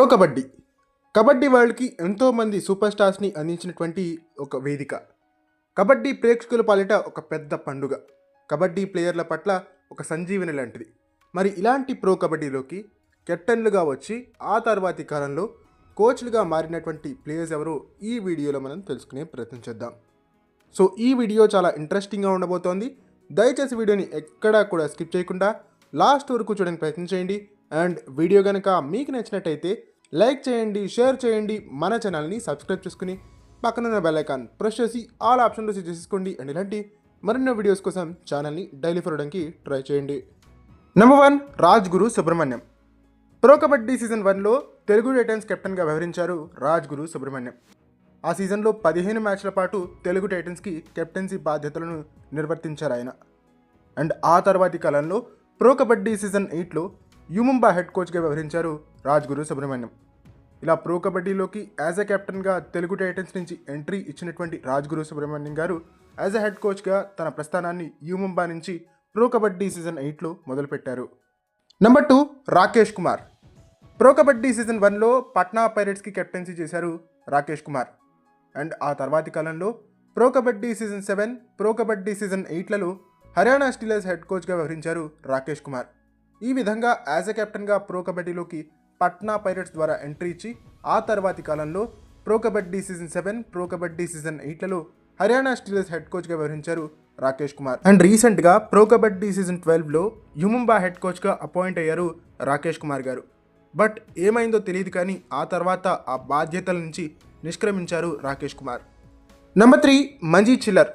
Pro kabaddi. Kabaddi వరల్డ్కి ఎంతోమంది super స్టార్స్ని అందించినటువంటి ఒక వేదిక. కబడ్డీ ప్రేక్షకుల పాలిట ఒక పెద్ద పండుగ. కబడ్డీ ప్లేయర్ల పట్ల ఒక సంజీవని లాంటిది. మరి ఇలాంటి ప్రో కబడ్డీలోకి కెప్టెన్లుగా వచ్చి ఆ తర్వాతి కాలంలో కోచ్లుగా మారినటువంటి ప్లేయర్స్ ఎవరో ఈ వీడియోలో మనం తెలుసుకునే ప్రయత్నం చేద్దాం. సో ఈ వీడియో చాలా ఇంట్రెస్టింగ్గా ఉండబోతోంది. దయచేసి వీడియోని ఎక్కడా కూడా స్కిప్ చేయకుండా లాస్ట్ వరకు చూడడానికి ప్రయత్నం చేయండి. అండ్ వీడియో కనుక మీకు నచ్చినట్టయితే లైక్ చేయండి షేర్ చేయండి మన ఛానల్ని సబ్స్క్రైబ్ చేసుకుని పక్కనున్న బెల్ ఐకాన్ ప్రెస్ చేసి ఆల్ ఆప్షన్లో సెట్ చేసుకోండి అండ్ ఇలాంటి మరిన్నో వీడియోస్ కోసం ఛానల్ని డైలీ ఫాలోవడానికి ట్రై చేయండి. Number one Raj Guru Subrahmanyam. Pro kabaddi season వన్లో తెలుగు టైటన్స్ కెప్టెన్గా వ్యవహరించారు రాజ్ గురు సుబ్రహ్మణ్యం. ఆ సీజన్లో పదిహేను మ్యాచ్ల పాటు తెలుగు టైటన్స్కి కెప్టెన్సీ బాధ్యతలను నిర్వర్తించారు ఆయన. అండ్ ఆ తర్వాతి కాలంలో ప్రో కబడ్డీ సీజన్ ఎయిట్లో యుముంబా హెడ్ కోచ్గా వ్యవహరించారు రాజ్ గురు సుబ్రహ్మణ్యం. ఇలా ప్రో కబడ్డీలోకి యాజ్ ఎ కెప్టెన్గా తెలుగు టైటన్స్ నుంచి ఎంట్రీ ఇచ్చినటువంటి రాజ్ గురు సుబ్రహ్మణ్యం గారు యాజ్ ఎ హెడ్ కోచ్గా తన ప్రస్థానాన్ని యుముంబా నుంచి ప్రో కబడ్డీ సీజన్ ఎయిట్లో మొదలుపెట్టారు. Number two Rakesh Kumar. Pro kabaddi season వన్లో పట్నా పైరేట్స్కి కెప్టెన్సీ చేశారు రాకేష్ కుమార్. అండ్ ఆ తర్వాతి కాలంలో pro kabaddi season seven pro kabaddi season ఎయిట్లలో Haryana Steelers head కోచ్గా వ్యవహరించారు రాకేష్ కుమార్. ఈ విధంగా యాజ్ ఎ కెప్టెన్గా ప్రో కబడ్డీలోకి పట్నా పైరట్స్ ద్వారా ఎంట్రీ ఇచ్చి ఆ తర్వాతి కాలంలో pro kabaddi season seven pro kabaddi season ఎయిట్లలో Haryana Steelers head కోచ్గా వ్యవహరించారు రాకేష్ కుమార్. అండ్ రీసెంట్గా ప్రో కబడ్డీ సీజన్ ట్వెల్వ్లో యుముంబా హెడ్ కోచ్గా అపాయింట్ అయ్యారు రాకేష్ కుమార్ గారు. బట్ ఏమైందో తెలియదు కానీ ఆ తర్వాత ఆ బాధ్యతల నుంచి నిష్క్రమించారు Rakesh Kumar. Number three Manjeet Chhillar.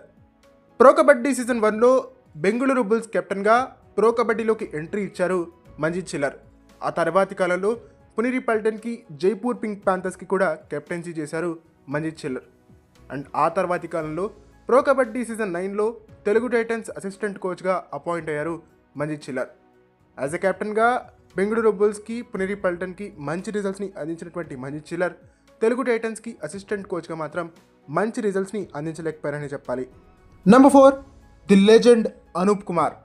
Pro kabaddi season వన్లో బెంగళూరు బుల్స్ కెప్టెన్గా ప్రో కబడ్డీలోకి ఎంట్రీ ఇచ్చారు మంజీ చిల్లర్. ఆ తర్వాతి కాలంలో పునిరి పల్టన్కి జైపూర్ పింక్ ప్యాంథర్స్కి కూడా కెప్టెన్సీ చేశారు మంజీత్ చిల్లర్ అండ్ ఆ తర్వాతి కాలంలో ప్రో కబడ్డీ సీజన్ నైన్లో తెలుగు టైటన్స్ అసిస్టెంట్ కోచ్గా అపాయింట్ అయ్యారు మంజీత్ చిల్లర్ యాజ్ ఎ కెప్టెన్గా బెంగళూరు బుల్స్కి పునేరి పల్టన్కి మంచి రిజల్ట్స్ని అందించినటువంటి మంజీత్ చిల్లర్ తెలుగు టైటన్స్కి అసిస్టెంట్ కోచ్గా మాత్రం మంచి రిజల్ట్స్ని అందించలేకపోయారని చెప్పాలి. Number four the legend Anup Kumar.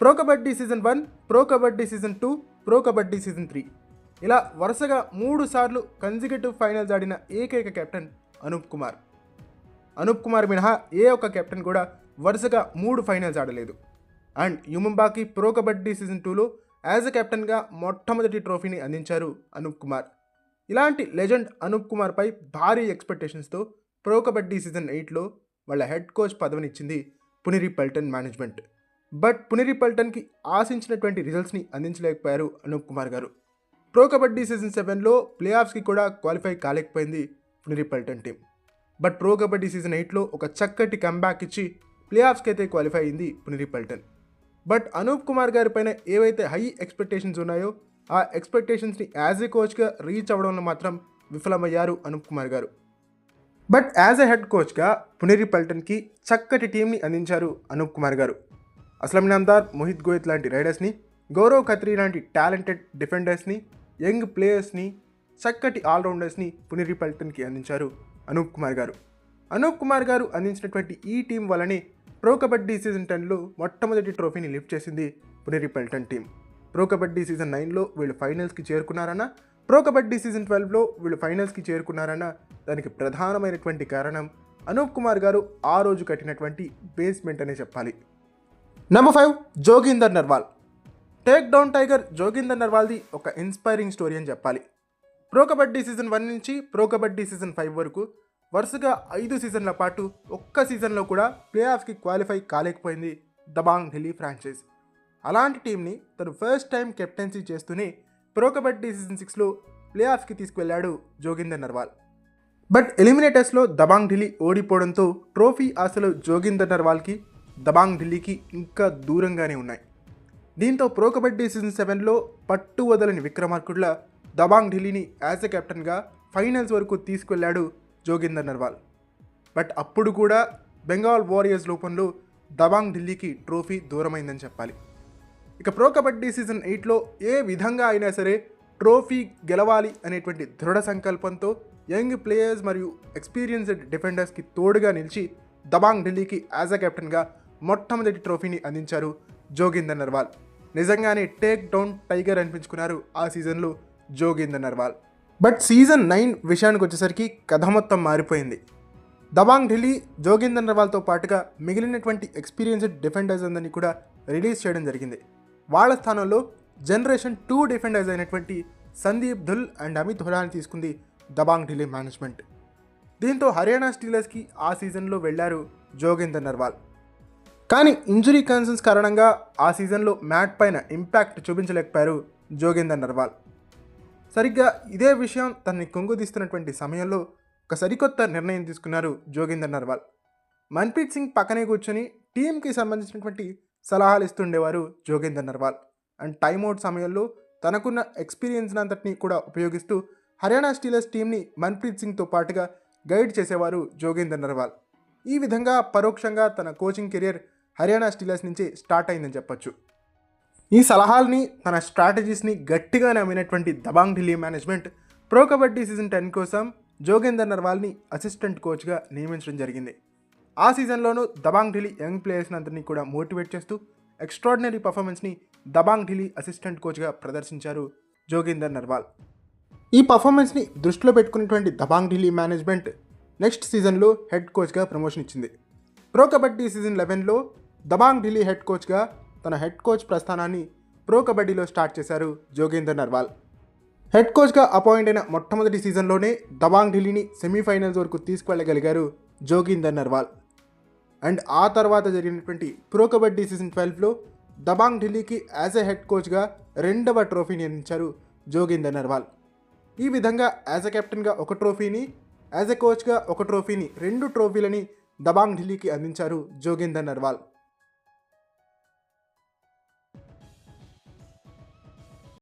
Pro kabaddi season one pro kabaddi season two pro kabaddi season three. ఇలా వరుసగా మూడు సార్లు కన్సిక్యూటివ్ ఫైనల్స్ ఆడిన ఏకైక కెప్టెన్ అనూప్ కుమార్ అనూప్ కుమార్ మినహా ఏ ఒక్క కెప్టెన్ కూడా వరుసగా మూడు ఫైనల్స్ ఆడలేదు. అండ్ యుముంబాకి ప్రో కబడ్డీ సీజన్ టూలో యాజ్ ఎ కెప్టెన్గా మొట్టమొదటి ట్రోఫీని అందించారు అనూప్ కుమార్ ఇలాంటి లెజెండ్ అనూప్ కుమార్పై భారీ ఎక్స్పెక్టేషన్స్తో ప్రో కబడ్డీ సీజన్ ఎయిట్లో వాళ్ళ head coach పదవినిచ్చింది పునిరి Paltan management but పునిరి పల్టన్కి ఆశించినటువంటి రిజల్ట్స్ని అందించలేకపోయారు అనూప్ కుమార్ గారు. ప్రో కబడ్డీ సీజన్ సెవెన్లో ప్లే ఆఫ్స్కి కూడా qualify కాలేకపోయింది పునరిపల్టన్ team but pro kabaddi season ఎయిట్లో ఒక చక్కటి కంబ్యాక్ ఇచ్చి ప్లే ఆఫ్స్కి అయితే క్వాలిఫై అయింది పునరిపల్టన్ బట్ అనూప్ కుమార్ గారి పైన ఏవైతే హై ఎక్స్పెక్టేషన్స్ ఉన్నాయో ఆ ఎక్స్పెక్టేషన్స్ని యాజ్ ఏ కోచ్గా రీచ్ అవ్వడంలో మాత్రం విఫలమయ్యారు అనూప్ కుమార్ గారు. బట్ యాజ్ ఎ హెడ్ కోచ్గా పునేరి పల్టన్కి చక్కటి టీంని అందించారు అనూప్ కుమార్ గారు. అస్లం నామ్దార్ మోహిత్ గోయత్ లాంటి రైడర్స్ని గౌరవ్ ఖత్రి లాంటి టాలెంటెడ్ డిఫెండర్స్ని యంగ్ ప్లేయర్స్ని చక్కటి ఆల్రౌండర్స్ని పునరిపల్టన్కి అందించారు అనూప్ కుమార్ గారు. అనూప్ కుమార్ గారు అందించినటువంటి ఈ టీం వల్లనే ప్రో కబడ్డీ సీజన్ టెన్లో మొట్టమొదటి ట్రోఫీని లిఫ్ట్ చేసింది Puneri Paltan team. Pro kabaddi season నైన్లో వీళ్ళు ఫైనల్స్కి చేరుకున్నారన్న ప్రో కబడ్డీ సీజన్ ట్వెల్వ్లో వీళ్ళు ఫైనల్స్కి చేరుకున్నారన్న దానికి ప్రధానమైనటువంటి కారణం అనూప్ కుమార్ గారు ఆ రోజు కట్టినటువంటి బేస్మెంట్ అనే చెప్పాలి. Number five Joginder Narwal. Take down tiger Joginder నర్వాల్ది ఒక ఇన్స్పైరింగ్ స్టోరీ అని చెప్పాలి. ప్రో కబడ్డీ సీజన్ వన్ నుంచి ప్రో కబడ్డీ సీజన్ ఫైవ్ వరకు వరుసగా ఐదు సీజన్ల పాటు ఒక్క సీజన్లో కూడా ప్లే ఆఫ్కి క్వాలిఫై కాలేకపోయింది దబాంగ్ ఢిల్లీ ఫ్రాంచైజ్. అలాంటి టీంని తను ఫస్ట్ టైం కెప్టెన్సీ చేస్తూనే ప్రో కబడ్డీ సీజన్ సిక్స్లో ప్లే ఆఫ్కి తీసుకువెళ్ళాడు జోగిందర్ నర్వాల్. బట్ ఎలిమినేటర్స్లో దబాంగ్ ఢిల్లీ ఓడిపోవడంతో ట్రోఫీ ఆశలు జోగిందర్ నర్వాల్కి దబాంగ్ ఢిల్లీకి ఇంకా దూరంగానే ఉన్నాయి. దీంతో ప్రో కబడ్డీ సీజన్ సెవెన్లో పట్టు వదలని విక్రమార్కుడ్ల దబాంగ్ ఢిల్లీని యాజ్ ఎ కెప్టెన్గా ఫైనల్స్ వరకు తీసుకెళ్ళాడు జోగిందర్ నర్వాల్. బట్ అప్పుడు కూడా బెంగాల్ వారియర్స్ రూపంలో దబాంగ్ ఢిల్లీకి ట్రోఫీ దూరమైందని చెప్పాలి. ఇక ప్రో కబడ్డీ సీజన్ ఎయిట్లో ఏ విధంగా అయినా సరే ట్రోఫీ గెలవాలి అనేటువంటి దృఢ సంకల్పంతో యంగ్ ప్లేయర్స్ మరియు ఎక్స్పీరియన్స్డ్ డిఫెండర్స్కి తోడుగా నిలిచి దబాంగ్ ఢిల్లీకి యాజ్ అ కెప్టెన్గా మొట్టమొదటి ట్రోఫీని అందించారు జోగిందర్ నర్వాల్ నిజంగానే టేక్ డౌన్ టైగర్ అనిపించుకున్నారు ఆ సీజన్లో Joginder Narwal but season nine విషయానికి వచ్చేసరికి కథ మొత్తం మారిపోయింది. దబాంగ్ ఢిల్లీ జోగిందర్ నర్వాల్తో పాటుగా మిగిలినటువంటి ఎక్స్పీరియన్స్డ్ డిఫెండర్స్ అందరినీ కూడా రిలీజ్ చేయడం జరిగింది. వాళ్ళ స్థానంలో జనరేషన్ టూ డిఫెండర్స్ అయినటువంటి సందీప్ ధుల్ అండ్ అమిత్ హురాని తీసుకుంది దబాంగ్ ఢిల్లీ మేనేజ్మెంట్. దీంతో హర్యానా స్టీలర్స్కి ఆ సీజన్లో వెళ్ళారు జోగేందర్ నర్వాల్ కానీ ఇంజురీ కన్సర్న్స్ కారణంగా ఆ సీజన్లో మ్యాట్ పైన ఇంపాక్ట్ చూపించలేకపోయారు జోగేందర్ నర్వాల్. సరిగ్గా ఇదే విషయం తనని కొంగుదీస్తున్నటువంటి సమయంలో ఒక సరికొత్త నిర్ణయం తీసుకున్నారు జోగేందర్ నర్వాల్. మన్ప్రీత్ సింగ్ పక్కనే కూర్చొని టీంకి సంబంధించినటువంటి సలహాలు ఇస్తుండేవారు జోగేందర్ నర్వాల్. అండ్ టైమ్అవుట్ సమయంలో తనకున్న ఎక్స్పీరియన్స్ అంతటిని కూడా ఉపయోగిస్తూ హర్యానా స్టీలర్స్ టీంని మన్ప్రీత్ సింగ్తో పాటుగా గైడ్ చేసేవారు జోగేందర్ నర్వాల్. ఈ విధంగా పరోక్షంగా తన కోచింగ్ కెరియర్ హర్యానా స్టీలర్స్ నుంచి స్టార్ట్ అయిందని చెప్పొచ్చు. ఈ సలహాల్ని తన స్ట్రాటజీస్ని గట్టిగా నమ్మినటువంటి Dabang Delhi management pro kabaddi season ten కోసం జోగేందర్ నర్వాల్ని అసిస్టెంట్ కోచ్గా నియమించడం జరిగింది. ఆ సీజన్లోనూ దబాంగ్ ఢిల్లీ యంగ్ ప్లేయర్స్ని అందరినీ కూడా మోటివేట్ చేస్తూ ఎక్స్ట్రాడినరీ పర్ఫార్మెన్స్ని దబాంగ్ ఢిల్లీ అసిస్టెంట్ కోచ్గా ప్రదర్శించారు జోగేందర్ నర్వాల్. ఈ పర్ఫార్మెన్స్ని దృష్టిలో పెట్టుకున్నటువంటి దబాంగ్ ఢిల్లీ మేనేజ్మెంట్ నెక్స్ట్ సీజన్లో హెడ్ కోచ్గా ప్రమోషన్ ఇచ్చింది. ప్రో కబడ్డీ సీజన్ లెవెన్లో దబాంగ్ ఢిల్లీ హెడ్ కోచ్గా తన హెడ్ కోచ్ ప్రస్థానాన్ని ప్రో కబడ్డీలో స్టార్ట్ చేశారు జోగేందర్ నర్వాల్. హెడ్ కోచ్గా అపాయింట్ అయిన మొట్టమొదటి సీజన్లోనే దబాంగ్ ఢిల్లీని సెమీఫైనల్స్ వరకు తీసుకువెళ్ళగలిగారు జోగీందర్ నర్వాల్. అండ్ ఆ తర్వాత జరిగినటువంటి ప్రో కబడ్డీ సీజన్ ట్వెల్వ్లో దబాంగ్ ఢిల్లీకి యాజ్ ఎ హెడ్ కోచ్గా రెండవ ట్రోఫీని అందించారు జోగేందర్ నర్వాల్. ఈ విధంగా యాజ్ ఎ కెప్టెన్గా ఒక ట్రోఫీని యాజ్ ఎ కోచ్గా ఒక ట్రోఫీని రెండు ట్రోఫీలని దబాంగ్ ఢిల్లీకి అందించారు జోగేందర్ నర్వాల్.